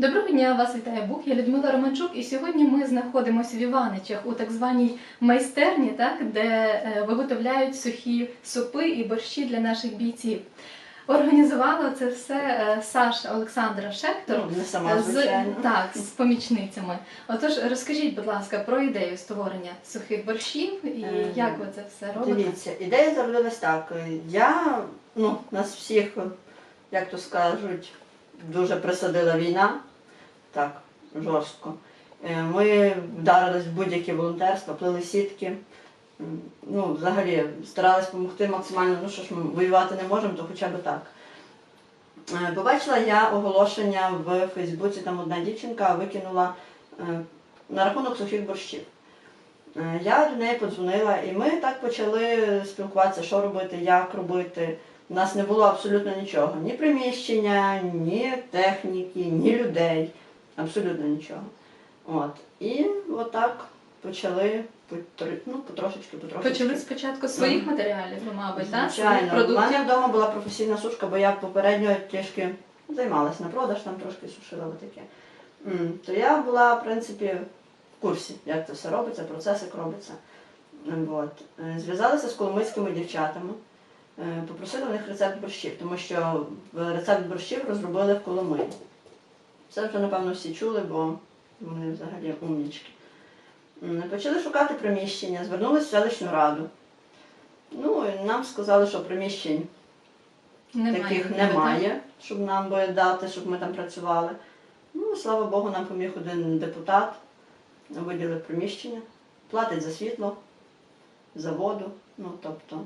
Доброго дня, вас вітає Бук. Я Людмила Романчук, і сьогодні ми знаходимося в Іваничах у так званій майстерні, так, де е, виготовляють сухі супи і борщі для наших бійців. Організувала це все е, Саша Олександра Шектор Ну, не сама, з, так, з помічницями. Отож, розкажіть, будь ласка, про ідею створення сухих борщів і Е, як ви це все робите? Дивіться, ідея зародилась так. Я, ну, нас всіх, як то скажуть, дуже присадила війна, так, жорстко. Е, Ми вдарились в будь-яке волонтерство, плели сітки. Ну, взагалі, старались допомогти максимально, ну що ж ми воювати не можемо, то хоча б так. Е, Побачила я оголошення в Фейсбуці, там одна дівчинка викинула е, на рахунок сухих борщів. Я до неї подзвонила, і ми так почали спілкуватися, що робити, як робити. У нас не було абсолютно нічого. Ні приміщення, ні техніки, ні людей. Абсолютно нічого. От. І отак почали ну, потрошечки, потрошечки. Почали спочатку своїх матеріалів, ви, мабуть, так? Звичайно. У мене вдома була професійна сушка, бо я попередньо трішки займалася на продаж, там трошки сушила отаке. М, То я була, в принципі, в курсі, як це все робиться, процес як робиться. От. Е, Зв'язалися з коломийськими дівчатами, е, попросили в них рецепт борщів, тому що рецепт борщів розробили в Коломиї. Це вже, напевно, всі чули, бо вони взагалі умнічки. Почали шукати приміщення, звернулися в селищну раду. Ну, і нам сказали, що приміщень Немає, таких немає, щоб нам би дати, щоб ми там працювали. Ну, слава Богу, нам поміг один депутат, виділив приміщення, платить за світло, за воду. Ну, тобто,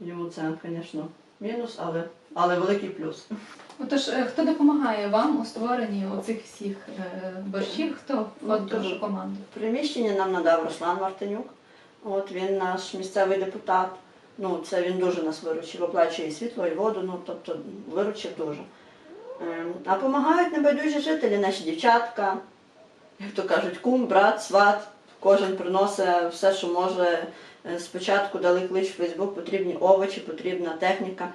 йому це, звісно, мінус, але, але великий плюс. Отож, е, хто допомагає вам у створенні оцих всіх е, борщів? Хто Ну, вашу команду? Приміщення нам надав Руслан Мартинюк. От він наш місцевий депутат. Ну, це він дуже нас виручив, оплачує і світло, і воду, ну тобто виручив дуже. Ем, А допомагають небайдужі жителі, наші дівчатка, як то кажуть, кум, брат, сват. Кожен приносить все, що може. Е, Спочатку дали клич в Фейсбук, потрібні овочі, потрібна техніка.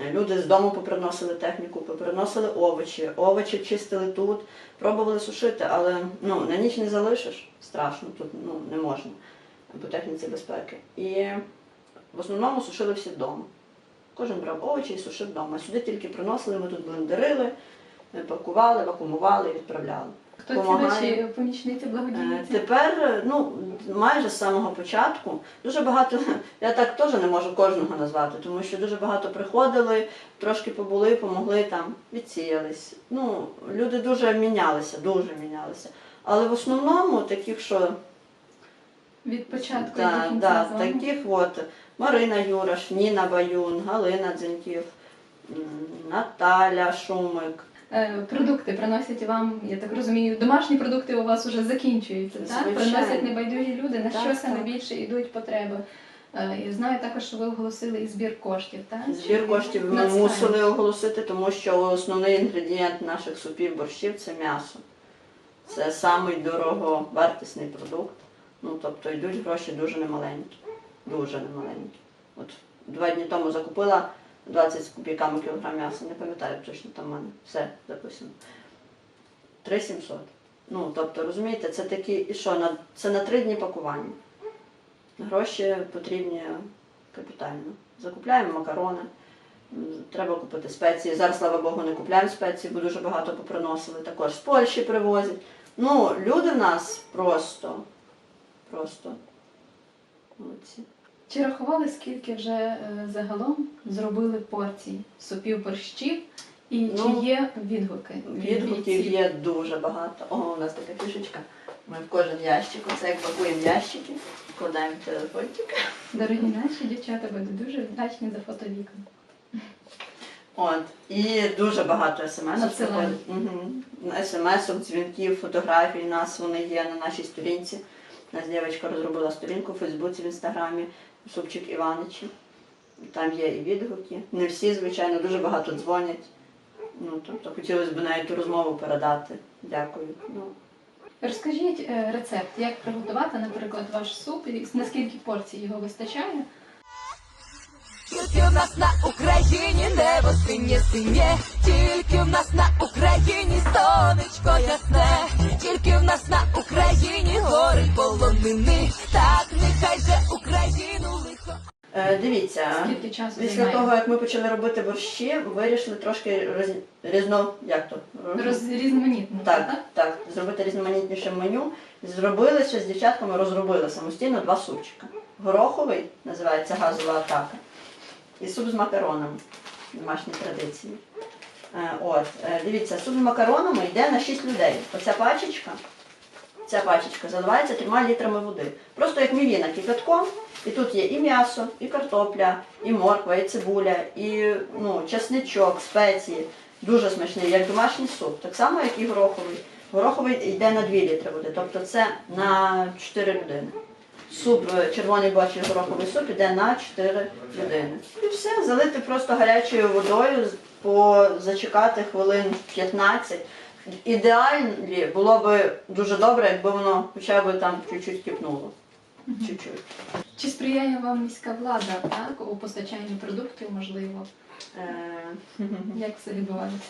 Е, Люди з дому поприносили техніку, поприносили овочі, овочі чистили тут, пробували сушити, але ну, на ніч не залишиш, страшно, тут ну, не можна по техніці безпеки. І в основному сушили всі вдома. Кожен брав овочі і сушив вдома. Сюди тільки приносили, ми тут блендерили, е, пакували, вакуумували і відправляли. Хто ці ваші помічниці Е, благодійниці? Тепер, е, ну, майже з самого початку, дуже багато, я так теж не можу кожного назвати, тому що дуже багато приходили, трошки побули, помогли там, відсіялись. Ну, люди дуже мінялися, дуже мінялися. Але в основному таких, що Від початку і до да, кінця да, з вами? таких от Марина Юраш, Ніна Баюн, Галина Дзеньків, м, Наталя Шумик. Е, Продукти приносять вам, я так розумію, домашні продукти у вас вже закінчуються, так? Приносять небайдужі люди, на Так, що саме більше йдуть потреби. Е, І знаю також, що ви оголосили і збір коштів, так? Збір коштів ми Надсилаємо. мусили оголосити, тому що основний інгредієнт наших супів борщів це м'ясо. Це самий дороговартісний продукт. Ну, тобто йдуть гроші дуже немаленькі. Дуже немаленькі. От два дні тому закупила 20 з копійками кілограм м'яса, не пам'ятаю точно там в мене. Все записано. 3700. Ну, тобто, розумієте, це такі, і що, на, це на три дні пакування. Гроші потрібні капітально. Закупляємо макарони, треба купити спеції. Зараз, слава Богу, не купляємо спеції, бо дуже багато поприносили. Також з Польщі привозять. Ну, люди в нас просто, просто молодці. Чи рахували, скільки вже е, загалом зробили порцій супів борщів? І Ну, чи є відгуки? Відгуків є дуже багато. О, у нас така фішечка. Ми в кожен ящик, оце як пакуємо ящики, вкладаємо телефончик. Дорогі наші дівчата будуть дуже вдячні за фотовікон. От, і дуже багато смс. Угу. смс дзвінків, фотографій нас вони є на нашій сторінці. У нас дівчинка розробила сторінку в Фейсбуці, в інстаграмі, Супчик Іваничі. Там є і відгуки. Не всі, звичайно, дуже багато дзвонять. Ну, тобто хотілося б навіть ту розмову передати. Дякую. Ну, Розкажіть е, рецепт, як приготувати, наприклад, ваш суп і наскільки порцій його вистачає? В нас на Україні небо синє синє, тільки в нас на Україні сонечко ясне, тільки в нас на Україні гори полонини, так нехай же Україну лихо. Е, дивіться, Скільки часу після займає? того, як ми почали робити борщі, вирішили трошки роз... різно... як то? Роз... різноманітно. Так, так, зробити різноманітніше меню. Зробили ще з дівчатками, розробили самостійно два супчика. Гороховий називається газова атака. І суп з макаронами. Домашні традиції. Е, От, е, дивіться, суп з макаронами йде на 6 людей. Оця пачечка, ця пачечка заливається трьома літрами води. Просто як мівіна кипятком. І тут є і м'ясо, і картопля, і морква, і цибуля, і ну, чесничок, спеції. Дуже смачний, як домашній суп. Так само, як і гороховий. Гороховий йде на 2 літри води, тобто це на 4 людини. Суп, е, червоний бочий гороховий суп іде на 4 людини. І все, залити просто гарячою водою, по, зачекати хвилин 15. Ідеально було б дуже добре, якби воно хоча б там чуть-чуть кипнуло. Чуть-чуть. Чи сприяє вам міська влада так, у постачанні продуктів, можливо? Е, Як це відбувається?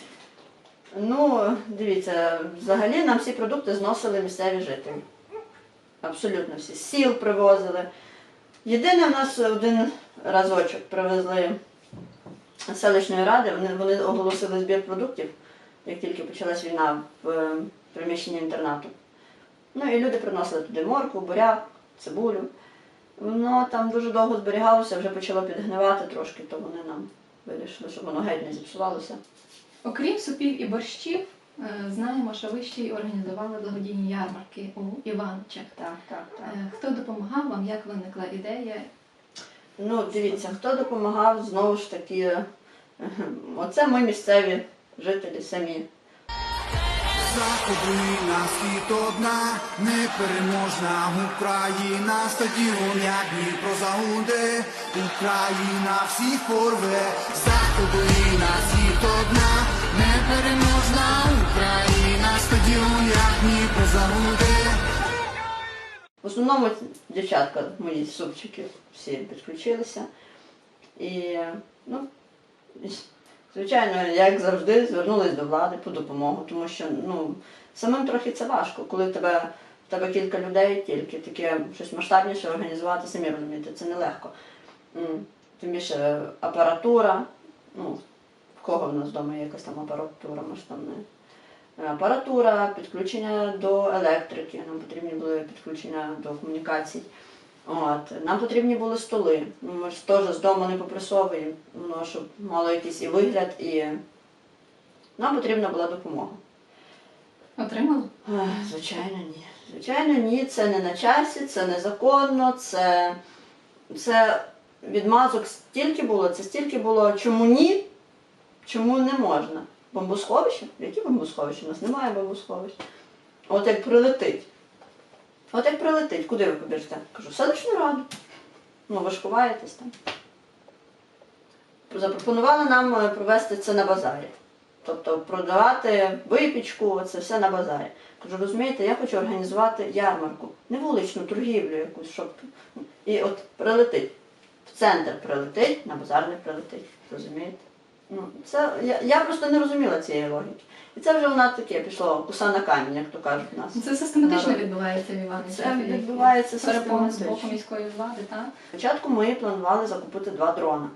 Ну, дивіться, взагалі нам всі продукти зносили місцеві жителі. Абсолютно всі. Сіл привозили. Єдине, в нас один разочок привезли селищної ради, вони, вони оголосили збір продуктів, як тільки почалась війна в е, приміщенні інтернату. Ну і люди приносили туди моркву, буряк, цибулю. Воно там дуже довго зберігалося, вже почало підгнивати трошки, то вони нам вирішили, щоб воно геть не зіпсувалося. Окрім супів і борщів, знаємо, що ви ще й організували благодійні ярмарки у Іваничах. Так, так, так. Е, Хто допомагав вам, як виникла ідея? Ну, дивіться, хто допомагав, знову ж таки, е, оце ми місцеві жителі самі. Україна світ одна, непереможна Україна, стадіон, як Дніпро загуде, Україна всіх порве, Україна світ одна, непереможна Україна, стадіон, як Дніпро загуде. В основному дівчатка, мої супчики, всі підключилися. І, ну, звичайно, як завжди, звернулись до влади по допомогу, тому що ну, самим трохи це важко, коли тебе, в тебе кілька людей, тільки таке щось масштабніше організувати, самі розумієте, це нелегко. Тим більше апаратура, ну, в кого в нас вдома є якась там апаратура масштабна. Апаратура, підключення до електрики, нам потрібні були підключення до комунікацій. От. Нам потрібні були столи. Ну, Ми ж теж з дому не попресовуємо, воно щоб мало якийсь і вигляд, і нам потрібна була допомога. Отримали? Звичайно, ні. Звичайно, ні, це не на часі, це незаконно, це, це відмазок стільки було, це стільки було, чому ні, чому не можна. Бомбосховище? Які бомбосховища? У нас немає бомбосховищ. От як прилетить. От як прилетить, куди ви побіжите? Кажу, селищну раду. Ну, ви ж там. Запропонували нам е, провести це на базарі. Тобто продавати випічку, це все на базарі. Кажу, розумієте, я хочу організувати ярмарку, не вуличну торгівлю якусь, щоб. І от прилетить. В центр прилетить, на базар не прилетить. Розумієте? Ну, це, я, я просто не розуміла цієї логіки. І це вже вона таке пішло, куса на камінь, як то кажуть у нас. Це систематично Народ. відбувається в Іваничах. Це відбувається перепон з систематично. боку міської влади, так? Спочатку ми планували закупити два дрона,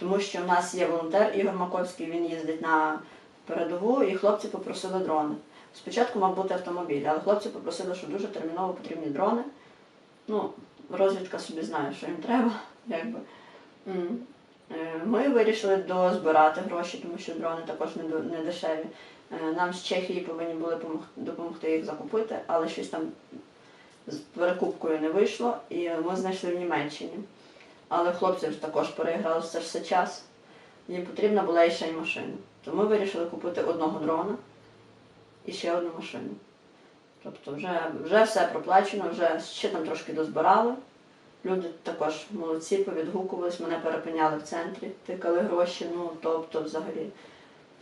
тому що в нас є волонтер Ігор Маковський, він їздить на передову, і хлопці попросили дрони. Спочатку мав бути автомобіль, але хлопці попросили, що дуже терміново потрібні дрони. Ну, розвідка собі знає, що їм треба. Якби. М. Е, Ми вирішили дозбирати гроші, тому що дрони також не, дешеві. Е, Нам з Чехії повинні були допомогти їх закупити, але щось там з перекупкою не вийшло, і ми знайшли в Німеччині. Але хлопці ж також переіграли це ж все час. Їм потрібна була і ще й машина. То ми вирішили купити одного дрона і ще одну машину. Тобто вже, вже все проплачено, вже ще там трошки дозбирали. Люди також молодці, повідгукувались, мене перепиняли в центрі, тикали гроші, ну тобто взагалі.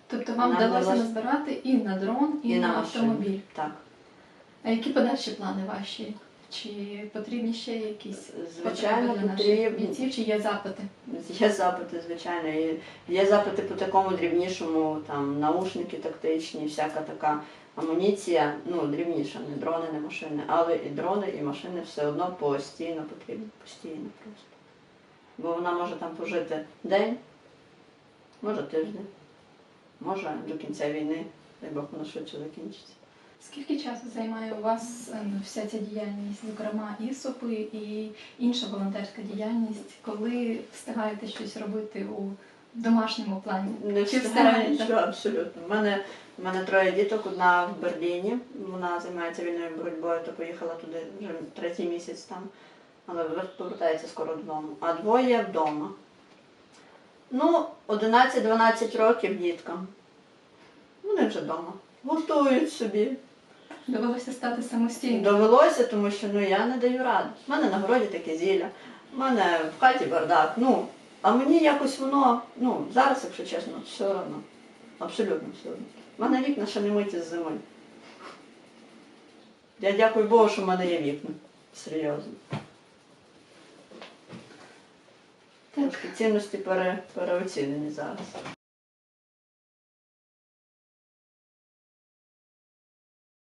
Тобто вам Нам вдалося вдалося- назбирати і на дрон, і, на, машину. автомобіль. Так. А які подальші плани ваші? Чи потрібні ще якісь Звичайно, потреби для наших потрібні. бійців, чи є запити? Є запити, звичайно. І є запити по такому дрібнішому, там наушники тактичні, всяка така амуніція, ну, дрібніша, не дрони, не машини, але і дрони, і машини все одно постійно потрібні, постійно просто. Бо вона може там пожити день, може тиждень, може до кінця війни, дай Бог воно швидше закінчиться. Скільки часу займає у вас е, вся ця діяльність, зокрема і СОПи, і інша волонтерська діяльність, коли встигаєте щось робити у домашньому плані? Не Чи встигаєте? нічого абсолютно. У мене, мене троє діток, одна в Берліні, вона займається вільною боротьбою, то поїхала туди вже третій місяць там, але повертається скоро додому. А двоє вдома. Ну, 11-12 років діткам. Вони вже вдома. Готують собі. Довелося стати самостійним. Довелося, тому що ну, я не даю ради. У мене на городі таке зілля, в мене в хаті бардак. Ну, а мені якось воно, ну, зараз, якщо чесно, все одно. Абсолютно все одно. У мене вікна ще не миті з зими. Я дякую Богу, що в мене є вікна. Серйозно. Так. Цінності пере, переоцінені зараз.